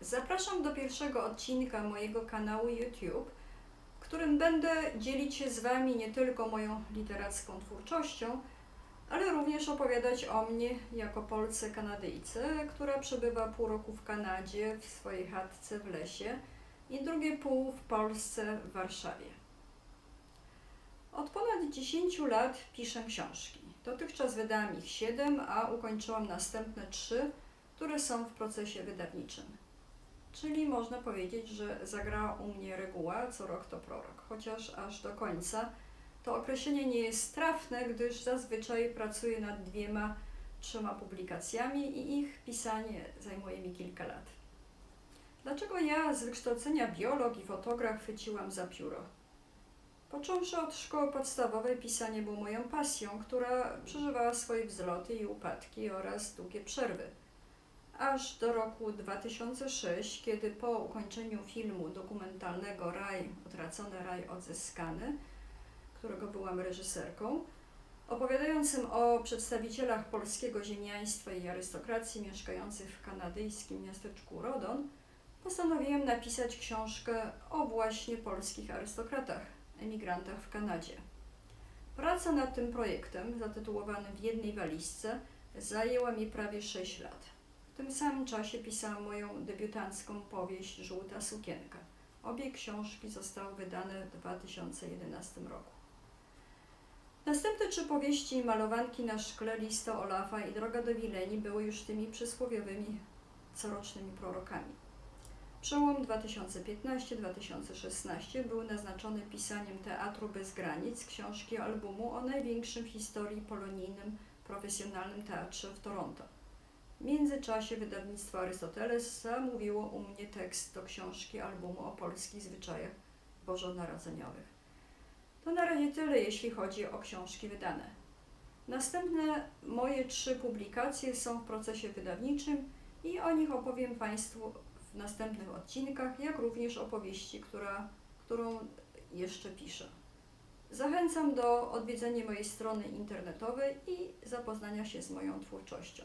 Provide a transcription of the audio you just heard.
Zapraszam do pierwszego odcinka mojego kanału YouTube, w którym będę dzielić się z Wami nie tylko moją literacką twórczością, ale również opowiadać o mnie jako Polce Kanadyjce, która przebywa pół roku w Kanadzie w swojej chatce w lesie i drugie pół w Polsce w Warszawie. Od ponad 10 lat piszę książki. Dotychczas wydałam ich 7, a ukończyłam następne 3, które są w procesie wydawniczym. Czyli można powiedzieć, że zagrała u mnie reguła co rok to prorok, chociaż aż do końca to określenie nie jest trafne, gdyż zazwyczaj pracuję nad dwiema, trzema publikacjami i ich pisanie zajmuje mi kilka lat. Dlaczego ja z wykształcenia biolog i fotograf chwyciłam za pióro? Począwszy od szkoły podstawowej, pisanie było moją pasją, która przeżywała swoje wzloty i upadki oraz długie przerwy. Aż do roku 2006, kiedy po ukończeniu filmu dokumentalnego Raj, utracony raj odzyskany, którego byłam reżyserką, opowiadającym o przedstawicielach polskiego ziemiaństwa i arystokracji mieszkających w kanadyjskim miasteczku Rodon, postanowiłem napisać książkę o właśnie polskich arystokratach, emigrantach w Kanadzie. Praca nad tym projektem, zatytułowanym w jednej walizce, zajęła mi prawie 6 lat. W tym samym czasie pisałam moją debiutancką powieść Żółta sukienka. Obie książki zostały wydane w 2011 roku. Następne trzy powieści Malowanki na szkle, Lista Olafa i Droga do Wileni były już tymi przysłowiowymi corocznymi prorokami. Przełom 2015-2016 był naznaczony pisaniem Teatru bez granic, książki albumu o największym w historii polonijnym profesjonalnym teatrze w Toronto. W międzyczasie wydawnictwo Arystoteles zamówiło u mnie tekst do książki albumu o polskich zwyczajach bożonarodzeniowych. To na razie tyle, jeśli chodzi o książki wydane. Następne moje trzy publikacje są w procesie wydawniczym i o nich opowiem Państwu w następnych odcinkach, jak również opowieści, która, którą jeszcze piszę. Zachęcam do odwiedzenia mojej strony internetowej i zapoznania się z moją twórczością.